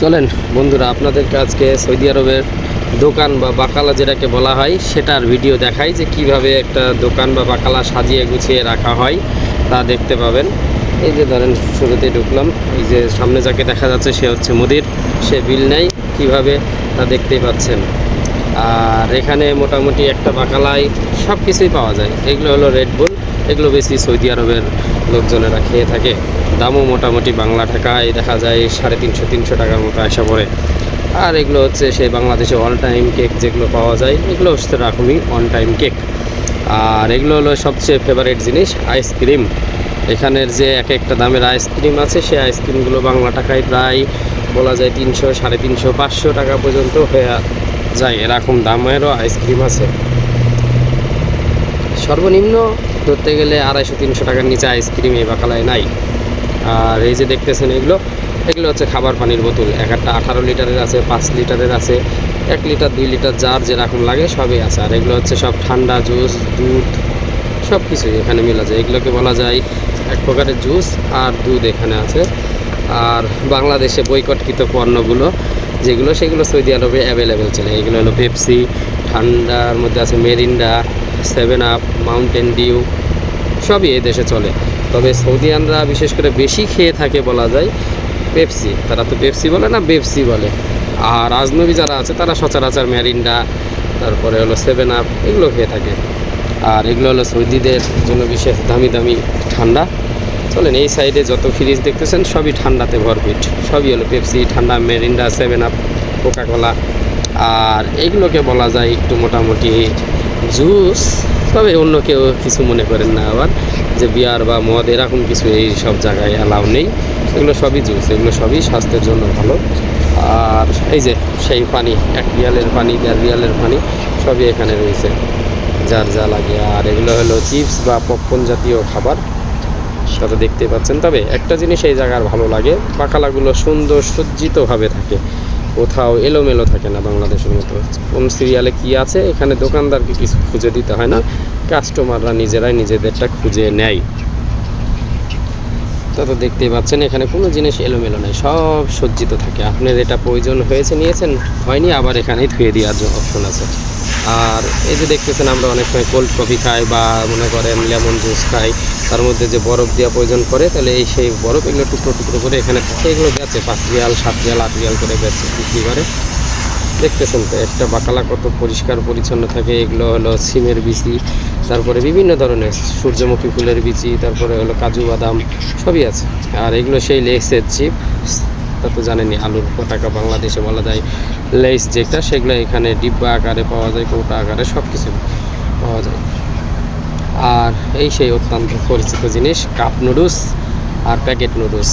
চলেন, বন্ধুরা, আপনাদেরকে আজকে সৌদি আরবের দোকান বা বাকালা যেটাকে বলা হয়, সেটার ভিডিও দেখাই যে কীভাবে একটা দোকান বা বাকালা সাজিয়ে গুছিয়ে রাখা হয়, তা দেখতে পাবেন। এই যে ধরেন, শুরুতে ঢুকলাম, এই যে সামনে যাকে দেখা যাচ্ছে সে হচ্ছে মুদির, সে বিল নেই কীভাবে তা দেখতেই পাচ্ছেন। আর এখানে মোটামুটি একটা বাকালায় সব কিছুই পাওয়া যায়। এগুলো হলো রেড বুল এগুলো বেশি সৌদি আরবের লোকজনেরা খেয়ে থাকে। দামও মোটামুটি বাংলা টাকায় দেখা যায় সাড়ে তিনশো তিনশো টাকার মতো আসা পড়ে। আর এগুলো হচ্ছে সেই বাংলাদেশে অল টাইম কেক যেগুলো পাওয়া যায়, এগুলো হচ্ছে রকমই অন টাইম কেক আর এগুলো হলো সবচেয়ে ফেভারিট জিনিস আইসক্রিম এখানের যে এক একটা দামের আইসক্রিম আছে, সেই আইসক্রিমগুলো বাংলা টাকায় প্রায় বলা যায় তিনশো, সাড়ে তিনশো, পাঁচশো টাকা পর্যন্ত হয়ে যায় এরকম দামেরও আইসক্রিম আছে। সর্বনিম্ন ধরতে গেলে আড়াইশো, তিনশো টাকার নিচে আইসক্রিম এই বাকালায় নাই। আর এই যে দেখতেছেন এগুলো এগুলো হচ্ছে খাবার পানির বোতল। এক একটা আঠারো লিটারের আছে, পাঁচ লিটারের আছে, এক লিটার, দুই লিটার, যার যেরকম লাগে সবই আছে। আর এগুলো হচ্ছে সব ঠান্ডা জুস, দুধ সব কিছুই এখানে মেলা যায়। এগুলোকে বলা যায় এক প্রকারের জুস আর দুধ এখানে আছে। আর বাংলাদেশে বৈকটকৃত পণ্যগুলো, যেগুলো সেগুলো সৌদি আরবে অ্যাভেলেবেল চলে এগুলো হলো পেপসি ঠান্ডার মধ্যে আছে Mirinda seven up Mountain Dew সবই এই দেশে চলে। তবে সৌদিয়ানরা বিশেষ করে বেশি খেয়ে থাকে বলা যায় পেপসি তারা তো পেপসি বলে না পেপসি বলে। আর আজনবী যারা আছে, তারা সচরাচর ম্যারিন্ডা তারপরে হলো সেভেন আপ এগুলো খেয়ে থাকে। আর এগুলো হলো সৌদিদের জন্য বিশেষ দামি দামি ঠান্ডা। চলেন, এই সাইডে যত ফ্রিজ দেখতেছেন, সবই ঠান্ডাতে ভরপিট সবই হলো পেপসি ঠান্ডা Mirinda seven up Coca Cola আর এগুলোকে বলা যায় একটু মোটামুটি জুস তবে অন্য কেউ কিছু মনে করেন না আবার, যে বিয়ার বা মদ, এরকম কিছু এই সব জায়গায় অ্যালাউ নেই। এগুলো সবই জুস এগুলো সবই স্বাস্থ্যের জন্য ভালো। আর এই যে সেই পানি, এক রিয়ালের পানি, দেড় রিয়ালের পানি, সবই এখানে রয়েছে। যার যা লাগে। আর এগুলো হলো চিপস বা পপকর্ন জাতীয় খাবার। সেটা দেখতে পাচ্ছেন। তবে একটা জিনিস এই জায়গার ভালো লাগে বাকালাগুলো সুন্দর সজ্জিতভাবে থাকে। কোথাও এলোমেলো থাকে না বাংলাদেশের মতো। কোন সিরিয়ালে কি আছে, এখানে দোকানদারকে কিছু খুঁজে দিতে হয় না। কাস্টমাররা নিজেরাই নিজেদেরটা খুঁজে নেয়। তা তো দেখতেই পাচ্ছেন, এখানে কোনো জিনিস এলোমেলো নেই, সব সজ্জিত থাকে। আপনার এটা প্রয়োজন হয়েছে, নিয়েছেন? হয়নি, আবার এখানেই ধুয়ে দেওয়ার অপশন আছে। আর এই যে দেখতেছেন, আমরা অনেক সময় কোল্ড কফি খাই বা মনে করেন লেমন জুস খাই। তার মধ্যে যে বরফ দেওয়া প্রয়োজন করে, তাহলে এই সেই বরফ এগুলো টুকরো টুকরো করে এখানে এগুলো গেছে পাঁচ রিয়াল, সাত রিয়াল, আট রিয়াল করে গেছে বিক্রি করে। দেখতেছেন তো, একটা বাকালা কত পরিষ্কার, পরিচ্ছন্ন থাকে, এগুলো হলো সিমের বিচি, তারপরে বিভিন্ন ধরনের সূর্যমুখী ফুলের বিচি, তারপরে হলো কাজু বাদাম, সবই আছে। আর এগুলো সেই লেসের চিপ, তা তো জানেনি আলুর পতাকা বাংলাদেশে বলা যায়, লেস যেটা, সেগুলো এখানে ডিব্বা আকারে পাওয়া যায়, কৌটা আকারে সব কিছু পাওয়া যায়। আর এই সেই অত্যন্ত পরিচিত জিনিস কাপ নুডলস আর প্যাকেট নুডলস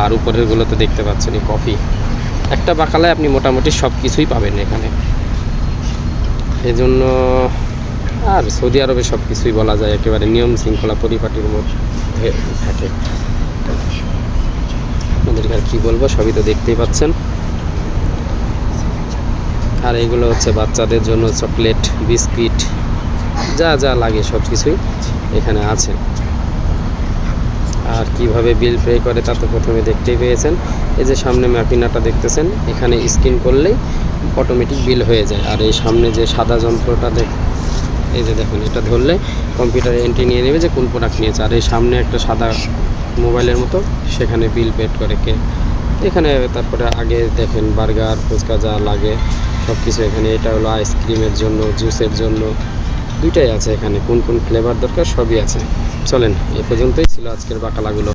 আর উপরেরগুলো তো দেখতে পাচ্ছেন এই কফি একটা বাকালায় আপনি মোটামুটি সব কিছুই পাবেন এখানে। এই জন্য আর সৌদি আরবে সব কিছুই বলা যায়, একেবারে নিয়ম শৃঙ্খলা পরিপাটির মধ্যে থাকে। আপনাদেরকে আর কী বলব, সবই তো দেখতেই পাচ্ছেন। আর এগুলো হচ্ছে বাচ্চাদের জন্য চকলেট বিস্কিট যা যা লাগে সব কিছুই এখানে আছে। আর কীভাবে বিল পে করে তা তো প্রথমে দেখতেই পেয়েছেন। এই যে সামনে ম্যাপিনাটা দেখতেছেন, এখানে স্ক্রিন করলেই অটোমেটিক বিল হয়ে যায়। আর এই সামনে যে সাদা যন্ত্রটা দেখ, এই যে দেখুন, এটা ধরলে কম্পিউটারে এন্ট্রি নিয়ে নেবে যে কোন প্রোডাক্ট নিয়েছে। আর এই সামনে একটা সাদা মোবাইলের মতো, সেখানে বিল পেড করে কে। এখানে তারপরে আগে দেখেন বার্গার, ফুচকা যা লাগে সব কিছু এখানে। এটা হলো আইসক্রিমের জন্য জুসের জন্য। দুইটাই আছে এখানে। কোন কোন ফ্লেভার দরকার সবই আছে। চলেন, এ পর্যন্তই ছিল আজকের বাকালাগুলো।